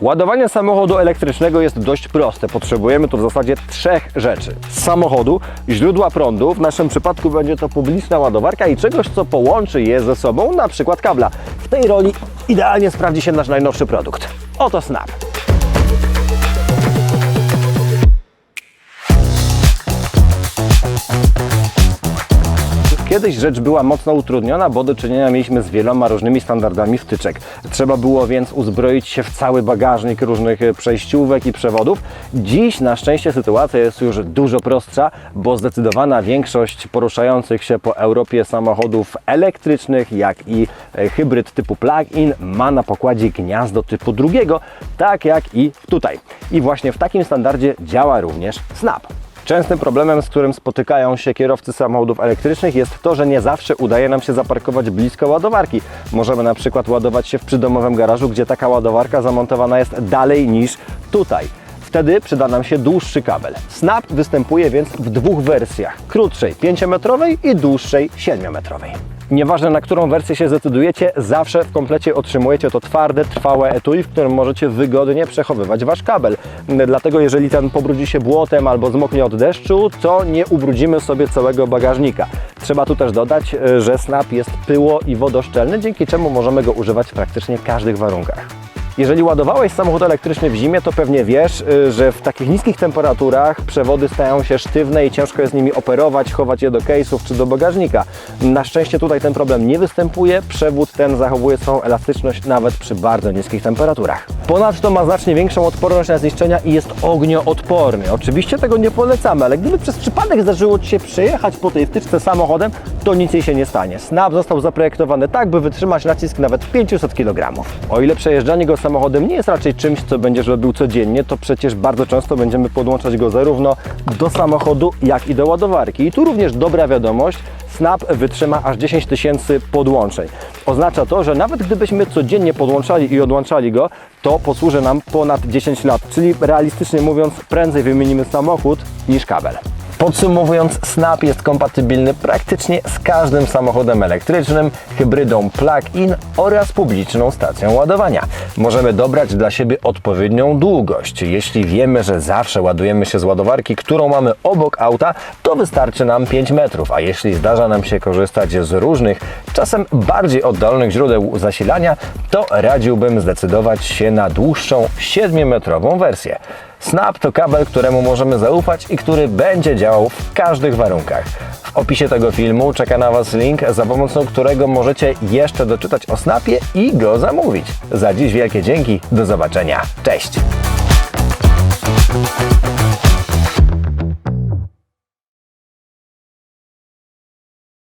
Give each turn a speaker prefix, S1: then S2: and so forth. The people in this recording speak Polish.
S1: Ładowanie samochodu elektrycznego jest dość proste. Potrzebujemy tu w zasadzie trzech rzeczy. Samochodu, źródła prądu, w naszym przypadku będzie to publiczna ładowarka i czegoś, co połączy je ze sobą, na przykład kabla. W tej roli idealnie sprawdzi się nasz najnowszy produkt. Oto Snap. Kiedyś rzecz była mocno utrudniona, bo do czynienia mieliśmy z wieloma różnymi standardami wtyczek. Trzeba było więc uzbroić się w cały bagażnik różnych e, przejściówek i przewodów. Dziś na szczęście sytuacja jest już dużo prostsza, bo zdecydowana większość poruszających się po Europie samochodów elektrycznych, jak i e, hybryd typu plug-in ma na pokładzie gniazdo typu drugiego, tak jak i tutaj. I właśnie w takim standardzie działa również Snap. Częstym problemem, z którym spotykają się kierowcy samochodów elektrycznych jest to, że nie zawsze udaje nam się zaparkować blisko ładowarki. Możemy na przykład ładować się w przydomowym garażu, gdzie taka ładowarka zamontowana jest dalej niż tutaj. Wtedy przyda nam się dłuższy kabel. Snap występuje więc w dwóch wersjach. Krótszej 5-metrowej i dłuższej 7-metrowej. Nieważne na którą wersję się zdecydujecie, zawsze w komplecie otrzymujecie to twarde, trwałe etui, w którym możecie wygodnie przechowywać Wasz kabel. Dlatego jeżeli ten pobrudzi się błotem albo zmoknie od deszczu, to nie ubrudzimy sobie całego bagażnika. Trzeba tu też dodać, e, że Snap jest pyło i wodoszczelny, dzięki czemu możemy go używać w praktycznie każdych warunkach. Jeżeli ładowałeś samochód elektryczny w zimie, to pewnie wiesz, y, że w takich niskich temperaturach przewody stają się sztywne i ciężko jest nimi operować, chować je do case'ów czy do bagażnika. Na szczęście tutaj ten problem nie występuje. Przewód ten zachowuje swoją elastyczność nawet przy bardzo niskich temperaturach. Ponadto ma znacznie większą odporność na zniszczenia i jest ognioodporny. Oczywiście tego nie polecamy, ale gdyby przez przypadek zdarzyło Ci się przejechać po tej wtyczce samochodem, to nic jej się nie stanie. Snap został zaprojektowany tak, by wytrzymać nacisk nawet 500 kg. O ile przejeżdżanie go samochodem nie jest raczej czymś, co będziesz robił codziennie, to przecież bardzo często będziemy podłączać go zarówno do samochodu, jak i do ładowarki. I tu również dobra wiadomość, Snap wytrzyma aż 10 tysięcy podłączeń. Oznacza to, że nawet gdybyśmy codziennie podłączali i odłączali go, to posłuży nam ponad 10 lat, czyli realistycznie mówiąc, prędzej wymienimy samochód niż kabel. Podsumowując, Snap jest kompatybilny praktycznie z każdym samochodem elektrycznym, hybrydą plug-in oraz publiczną stacją ładowania. Możemy dobrać dla siebie odpowiednią długość. Jeśli wiemy, że zawsze ładujemy się z ładowarki, którą mamy obok auta, to wystarczy nam 5 metrów, a jeśli zdarza nam się korzystać z różnych, czasem bardziej oddalonych źródeł zasilania, to radziłbym zdecydować się na dłuższą 7-metrową wersję. Snap to kabel, któremu możemy zaufać i który będzie działał w każdych warunkach. W opisie tego filmu czeka na Was link, za pomocą którego możecie jeszcze doczytać o Snapie i go zamówić. Za dziś wielkie dzięki, do zobaczenia, cześć!